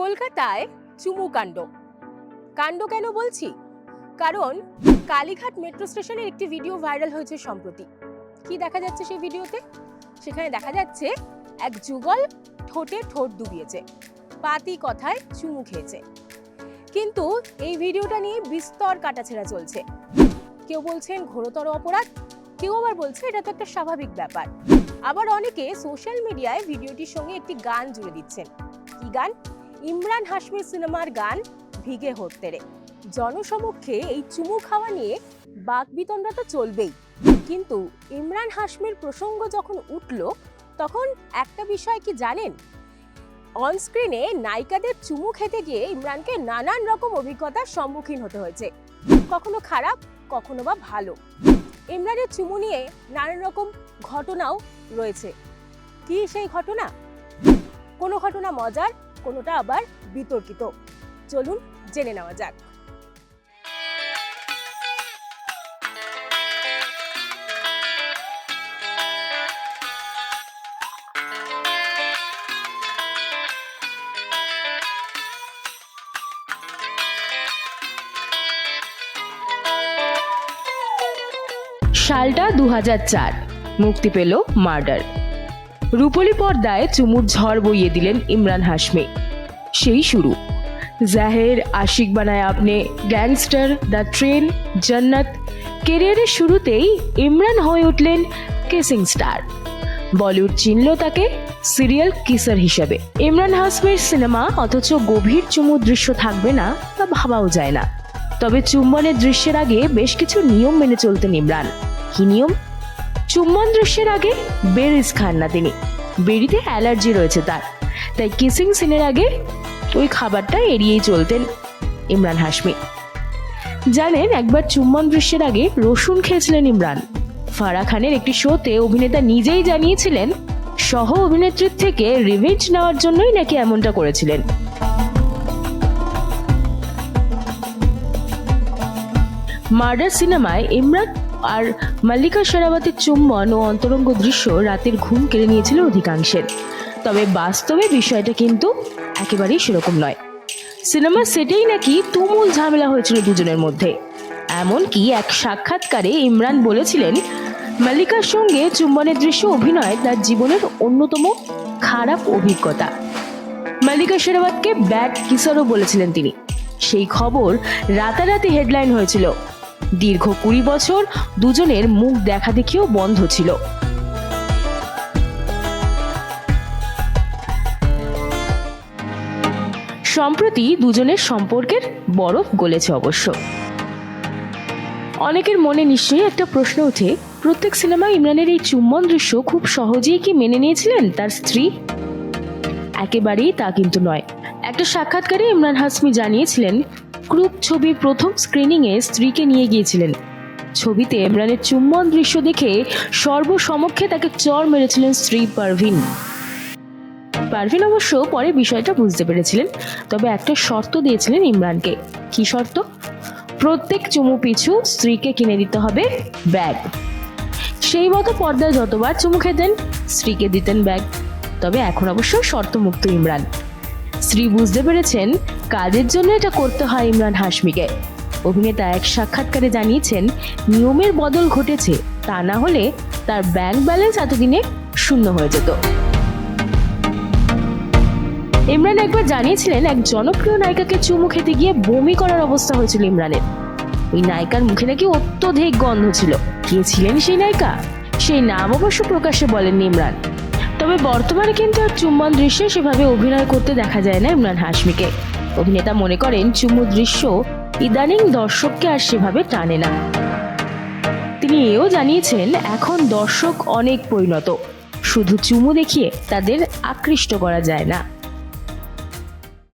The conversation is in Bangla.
কলকাতায় চুমু কাণ্ড। কাণ্ড কেন বলছি? কারণ কালীঘাট মেট্রো স্টেশনের একটি ভিডিও ভাইরাল হয়েছে সম্প্রতি। কি দেখা যাচ্ছে সেই ভিডিওতে? সেখানে দেখা যাচ্ছে এক যুগল ঠোঁটে ঠোঁট ডুবিয়েছে। পাতি কথায় চুমু খেয়েছে। কিন্তু এই ভিডিওটা নিয়ে বিস্তর কাটাছেড়া চলছে। কেউ বলছেন ঘোরতর অপরাধ, কেউ আবার বলছে এটা তো একটা স্বাভাবিক ব্যাপার। আবার অনেকে সোশ্যাল মিডিয়ায় ভিডিওটির সঙ্গে একটি গান জুড়ে দিচ্ছেন। কি গান? ইমরান হাশমির সিনেমার গান ভিগে হত্তেরে। জনসমক্ষে এই চুমু খাওয়া নিয়ে বাকবিতণ্ডা তো চলবেই। কিন্তু ইমরান হাশমির প্রসঙ্গ যখন উঠল, তখন একটা বিষয় কি জানেন? অনস্ক্রিনে নায়িকাদের চুমু খেতে গিয়ে ইমরানকে নানান রকম অভিজ্ঞতার সম্মুখীন হতে হয়েছে। কখনো খারাপ, কখনো বা ভালো। ইমরানের চুমু নিয়ে নানান রকম ঘটনাও রয়েছে। কি সেই ঘটনা? কোনো ঘটনা মজার? কোনোটা আবার বিতর্কিত। চলুন জেনে নেওয়া যাক। সালটা দু মুক্তি পেল মার্ডার। রূপলি পর্দায় চুমুর ঝড় বইয়ে দিলেন ইমরান হাশমি। সেই শুরু। জাহের আশিক বানায় আপনি, গ্যাংস্টার, দ্য ট্রেন, জান্নাত। কেরিয়ারের শুরুতেই ইমরান হয়ে উঠলেন কেসিং স্টার। বলিউড চিনল তাকে সিরিয়াল কিসার হিসেবে। ইমরান হাসমির সিনেমা অথচ গভীর চুমুর দৃশ্য থাকবে না তা ভাবাও যায় না। তবে চুম্বনের দৃশ্যের আগে বেশ কিছু নিয়ম মেনে চলতেন ইমরান। কি নিয়ম? চুম্বন দৃশ্যের আগে বেরিজ খান না তিনি। বেরিতে অ্যালার্জি রয়েছে তার। তাই কিসিং সিনের আগে ওই খাবারটা এড়িয়েই চলতেন ইমরান হাসমি জানেন, একবার চুম্বন দৃশ্যের আগে রসুন খেয়েছিলেন ইমরান। ফারা খানের একটি শোতে অভিনেতা নিজেই জানিয়েছিলেন, সহ অভিনেত্রীর থেকে রিভেঞ্জ নেওয়ার জন্যই নাকি এমনটা করেছিলেন। মার্ডার সিনেমায় ইমরান আর মাল্লিকা শেরাবাতের চুম্বন ও অন্তরঙ্গ দৃশ্য রাতের ঘুম কেড়ে নিয়েছিল অধিকাংশের। তবে বাস্তবে বিষয়টা কিন্তু একেবারেই সেরকম নয়। সিনেমার সেটেই নাকি তুমুল ঝামেলা হয়েছিল দুজনের মধ্যে। এমনকি এক সাক্ষাৎকারে ইমরান বলেছিলেন, মাল্লিকার সঙ্গে চুম্বনের দৃশ্য অভিনয় তার জীবনের অন্যতম খারাপ অভিজ্ঞতা। মাল্লিকা শেরাবাতকে ব্যাড কিসারও বলেছিলেন তিনি। সেই খবর রাতারাতি হেডলাইন হয়েছিল। দীর্ঘ কুড়ি বছর দুজনের মুখ দেখা দেখিও বন্ধ ছিল। সম্প্রতি দুজনের সম্পর্কের বরফ গলেছে অবশ্য। অনেকের মনে নিশ্চয়ই একটা প্রশ্ন ওঠে, প্রত্যেক সিনেমায় ইমরানের এই চুম্বন দৃশ্য খুব সহজেই কি মেনে নিয়েছিলেন তার স্ত্রী? একেবারেই তা কিন্তু নয়। একটা সাক্ষাৎকারে ইমরান হাসমি জানিয়েছিলেন গ্রুপ ছবির প্রথম স্ক্রিনিংয়ে স্ত্রীকে নিয়ে গিয়েছিলেন। ছবিতে ইমরানের চুম্বন দৃশ্য দেখে সর্বসমক্ষে তাকে চর মেরেছিলেন স্ত্রী পারভিন। পারভিন অবশ্য পরে বিষয়টা বুঝতে পেরেছিলেন, তবে একটা শর্ত দিয়েছিলেন ইমরানকে। কি শর্ত? প্রত্যেক চুমু পিছু স্ত্রীকে কিনে দিতে হবে ব্যাগ। সেই মতো পর্দায় যতবার চুমু খেতেন, স্ত্রীকে দিতেন ব্যাগ। তবে এখন অবশ্য শর্তমুক্ত ইমরান। স্ত্রী বুঝতে পেরেছেন কাজের জন্য এটা করতে হয় ইমরান হাশমিকে। অভিনেতা এক সাক্ষাৎকারে জানিয়েছেন, নিয়মের বদল ঘটেছে, তা না হলে তার ব্যাংক ব্যালেন্স এতদিনে শূন্য হয়ে যেত। ইমরান একবার জানিয়েছিলেন, এক জনপ্রিয় নায়িকাকে চুমু খেতে গিয়ে বমি করার অবস্থা হয়েছিল ইমরানের। ওই নায়িকার মুখে নাকি অত্যধিক গন্ধ ছিল। কে ছিলেন সেই নায়িকা? সেই নাম অবশ্য প্রকাশ্যে বলেননি ইমরান। তবে বর্তমানে কিন্তু আর চুম্বন দৃশ্যে সেভাবে অভিনয় করতে দেখা যায় না ইমরান হাশমিকে। অভিনেতা মনে করেন চুমু দৃশ্য ইদানিং দর্শককে আর সেভাবে টানে না। তিনি এও জানিয়েছেন, এখন দর্শক অনেক পরিণত। শুধু চুমু দেখিয়ে তাদের আকৃষ্ট করা যায় না।